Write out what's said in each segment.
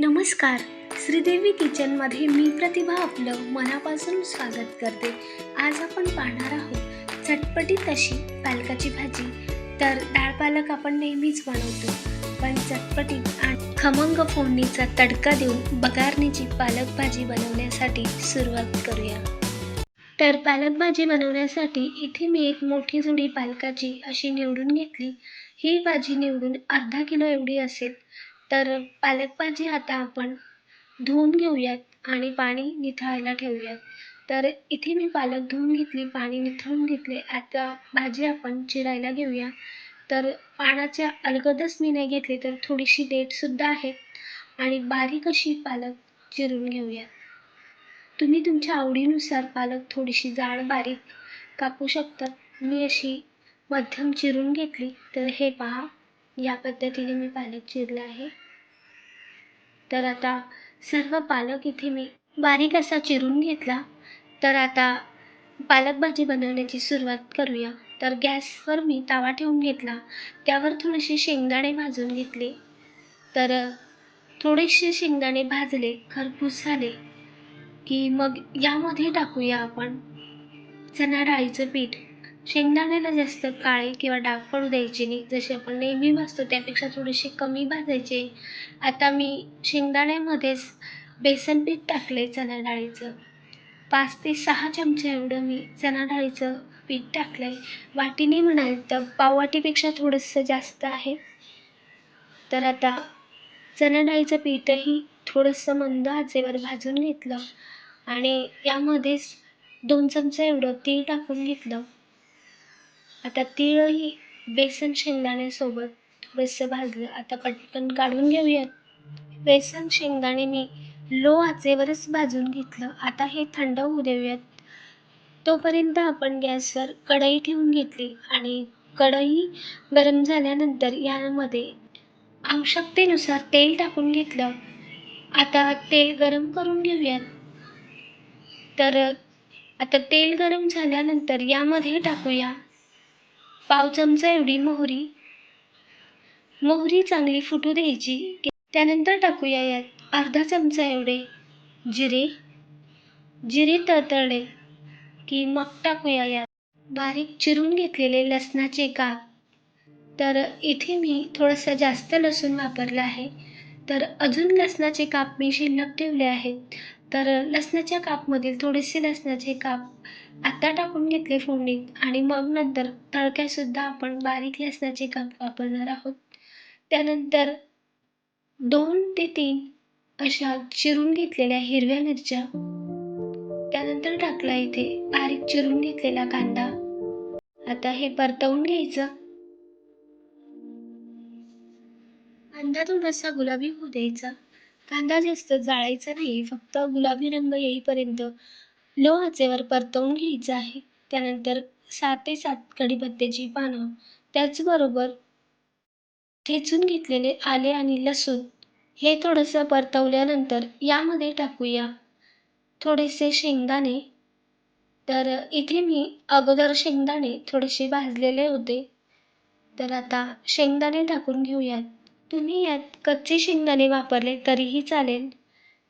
नमस्कार. श्रीदेवी किचनमध्ये मी प्रतिभा आपलं मनापासून स्वागत करते. आज आपण पाहणार आहोत चटपटीत अशी पालकाची भाजी. तर डाळ पालक आपण नेहमीच बनवतो. पण चटपटीत आणि खमंग फोडणीचा तडका देऊन बगारणीची पालक भाजी बनवण्यासाठी सुरुवात करूया. तर पालक भाजी बनवण्यासाठी इथे मी एक मोठी जुडी पालकाची अशी निवडून घेतली. ही भाजी निवडून अर्धा किलो एवढी असेल. तर पालक भाजी आता आपण धुवून घेऊयात आणि पाणी निथळायला ठेवूयात. तर इथे मी पालक धुवून घेतली पाणी निथळून घेतले. आता भाजी आपण चिरायला घेऊया. तर पानाच्या अलगदच मी नाही घेतली तर थोडीशी देठसुद्धा आहे. आणि बारीक अशी पालक चिरून घेऊयात तुम्ही तुमच्या आवडीनुसार पालक थोडीशी जाड बारीक कापू शकता. मी अशी मध्यम चिरून घेतली. तर हे पहा. या पद्धतीने मी पालक चिरला आहे. तर आता सर्व पालक इथे मी बारीक असा चिरून घेतला. तर आता पालक भाजी बनवण्याची सुरुवात करूया. तर गॅसवर मी तवा ठेवून घेतला. त्यावर थोडेसे शेंगदाणे भाजून घेतले. तर थोडेसे शेंगदाणे भाजले खरपूस झाले की मग यामध्ये टाकूया आपण चणा डाळीचं पीठ. शेंगदाण्याला जास्त काळे किंवा डाग पडू द्यायचे नाही. जसे आपण नेहमी भाजतो त्यापेक्षा थोडेसे कमी भाजायचे. आता मी शेंगदाण्यामध्येच बेसन पीठ टाकले चणा डाळीचं पाच ते सहा चमचे एवढं मी चणा डाळीचं पीठ टाकलं आहे वाटीने म्हणाल तर पाववाटीपेक्षा थोडंसं जास्त आहे. तर आता चणा डाळीचं पीठही थोडंसं मंद आचेवर भाजून घेतलं आणि यामध्येच दोन चमचे एवढं तीळ टाकून घेतलं. आता तीळही बेसन शेंगदाण्यासोबत थोडेसे भाजलं. आता पटकन काढून घेऊयात. बेसन शेंगदाणे मी लो आचेवरच भाजून घेतलं. आता हे थंड होऊ देऊयात. तोपर्यंत आपण गॅसवर कढई ठेवून घेतली आणि कढई गरम झाल्यानंतर यामध्ये आवश्यकतेनुसार तेल टाकून घेतलं. आता तेल गरम करून घेऊयात. तर आता तेल गरम झाल्यानंतर यामध्ये टाकूया पाव चमचा एवढी मोहरी. मोहरी चांगली फुटू द्यायची. त्यानंतर टाकूया यात अर्धा चमचा एवढे जिरे. जिरे तळतळले की मग टाकूया यात बारीक चिरून घेतलेले लसणाचे काप. तर इथे मी थोडंसं जास्त लसूण वापरलं आहे. तर अजून लसणाचे काप मी शिल्लक ठेवले आहेत. तर लसणाच्या कापमधील थोडेसे लसणाचे काप आता टाकून घेतले फोडणीत आणि मग नंतर तडक्यासुद्धा आपण बारीक लसणाचे काप वापरणार आहोत. त्यानंतर दोन ते तीन अशा चिरून घेतलेल्या हिरव्या मिरच्या त्यानंतर टाकला इथे बारीक चिरून घेतलेला कांदा. आता हे परतवून घ्यायचं. कांदा थोडासा गुलाबी होऊ द्यायचा. कांदा जास्त जाळायचा नाही फक्त गुलाबी रंग येईपर्यंत लो आचेवर परतवून घ्यायचं आहे. त्यानंतर सात ते सात कढीपत्त्याची पानं त्याचबरोबर ठेचून घेतलेले आले आणि लसूण हे थोडंसं परतवल्यानंतर यामध्ये टाकूया. थोडेसे शेंगदाणे. तर इथे मी अगोदर शेंगदाणे थोडेसे भाजलेले होते. तर आता शेंगदाणे टाकून घेऊयात. तुम्ही यात कच्चे शेंगदाणे वापरले तरीही चालेल.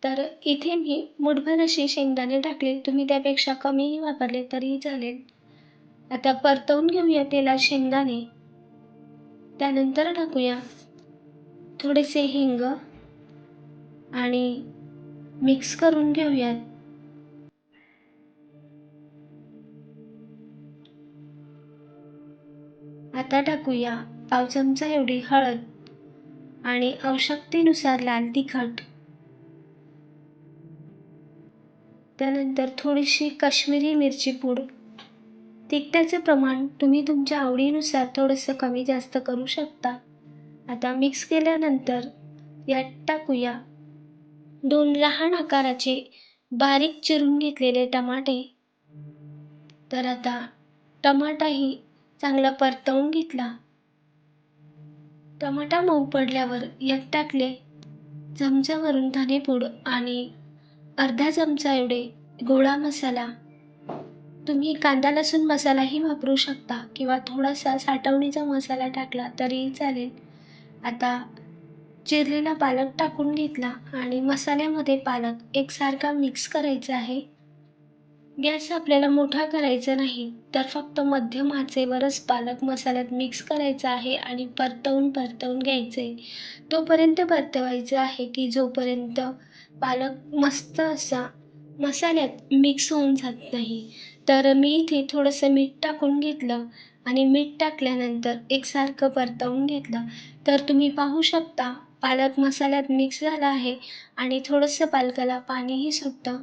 तर इथे मी मुठभर असे शेंगदाणे टाकले. तुम्ही त्यापेक्षा कमीही वापरले तरीही चालेल. आता परतवून घेऊया तेलात शेंगदाणे. त्यानंतर टाकूया थोडेसे हिंग आणि मिक्स करून घेऊयात आता टाकूया पाव चमचा एवढी हळद आणि आवश्यकतेनुसार लाल तिखट. त्यानंतर थोडीशी काश्मिरी मिरची पूड. तिखटाचं प्रमाण तुम्ही तुमच्या आवडीनुसार थोडंसं कमी जास्त करू शकता. आता मिक्स केल्यानंतर यात टाकूया. दोन लहान आकाराचे बारीक चिरून घेतलेले टमाटे. तर आता टमाटाही चांगला परतवून घेतला. टमाटा मऊ पडल्यावर यात टाकले चमच्यावरून धनेपूड आणि अर्धा चमचा एवढे गोळा मसाला. तुम्ही कांदा लसूण मसालाही वापरू शकता किंवा थोडासा साठवणीचा मसाला टाकला तरीही चालेल. आता चिरलेला पालक टाकून घेतला आणि मसाल्यामध्ये पालक एकसारखा मिक्स करायचा आहे. गॅस आपल्याला मोठा करायचा नाही तर फक्त मध्यम आचेवरच पालक मसाल्यात मिक्स करायचा आहे आणि परतवून परतवून घ्यायचे तोपर्यंत परतवायचं आहे की जोपर्यंत पालक मस्त असा मसाल्यात मिक्स होऊन जात नाही. तर मी इथे थोडंसं मीठ टाकून घेतलं आणि मीठ टाकल्यानंतर एकसारखं परतवून घेतलं. तर तुम्ही पाहू शकता पालक मसाल्यात मिक्स झाला आहे आणि थोडंसं पालकाला पाणीही सुटतं.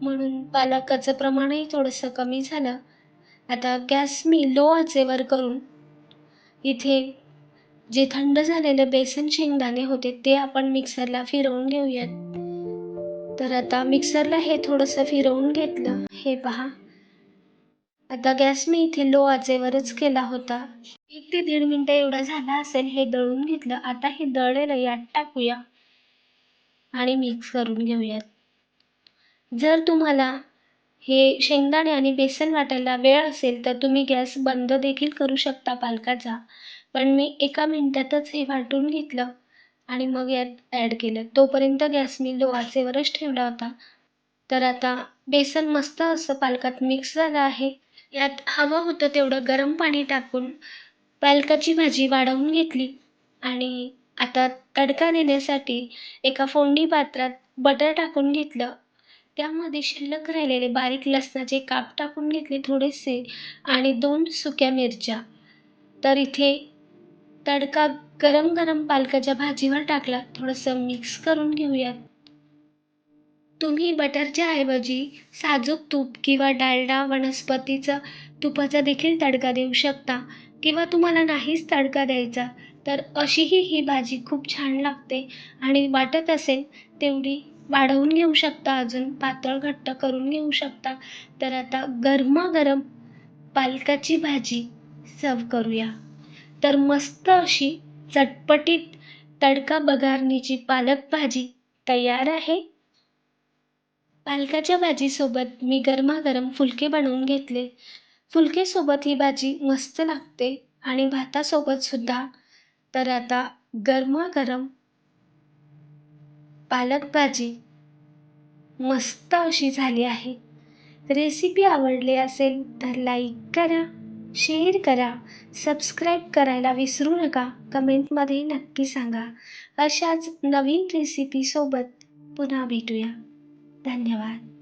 म्हणून पालकाचं प्रमाणही थोडंसं कमी झालं. आता गॅस मी लो आचेवर करून इथे जे थंड झालेले बेसन शेंगदाणे होते ते आपण मिक्सरला फिरवून घेऊयात. तर आता मिक्सरला हे थोडंसं फिरवून घेतलं. हे पहा. आता गॅस मी इथे लो आचेवरच केला होता. एक ते दीड मिनटं एवढा झाला असेल हे दळून घेतलं. आता हे दळलेलं यात टाकूया. आणि मिक्स करून घेऊयात. जर तुम्हाला हे शेंगदाणे आणि बेसन वाटायला वेळ असेल तर तुम्ही गॅस बंद देखील करू शकता पालकाचा. पण मी एका मिनटातच हे वाटून घेतलं. आणि मग यात ॲड केलं. तोपर्यंत गॅस मी लो आचेवरच ठेवला होता. तर आता बेसन मस्त असं पालकात मिक्स झालं आहे. यात हवं होतं तेवढं गरम पाणी टाकून पालकाची भाजी वाढवून घेतली. आणि आता तडका देण्यासाठी एका फोंडी पात्रात बटर टाकून घेतलं. त्यामध्ये शिल्लक राहिलेले बारीक लसणाचे काप टाकून घेतले थोडेसे आणि दोन सुक्या मिरच्या. तर इथे तडका गरम गरम पालकाच्या भाजीवर टाकला. थोडंसं मिक्स करून घेऊयात. तुम्ही बटरच्या ऐवजी साजूक तूप किंवा डालडा वनस्पतीचं तुपाचा देखील तडका देऊ शकता किंवा तुम्हाला नाहीच तडका द्यायचा तर अशीही ही भाजी खूप छान लागते आणि वाटत असेल तेवढी वाढवून घेऊ शकता अजून पातळ घट्ट करून घेऊ शकता. तर आता गरमागरम पालकाची भाजी सर्व करूया. तर मस्त अशी चटपटीत तडका बघारणीची पालक भाजी तयार आहे. पालकाच्या भाजीसोबत मी गरमागरम फुलके बनवून घेतले. फुलकेसोबत ही भाजी मस्त लागते आणि भातासोबत सुद्धा. तर आता गरमागरम पालक भाजी मस्त अशी झाली आहे. रेसिपी आवडली असेल तर लाईक करा. शेअर करा सबस्क्राईब करायला विसरू नका कमेंटमध्ये नक्की सांगा. अशाच नवीन रेसिपीसोबत पुन्हा भेटूया. धन्यवाद.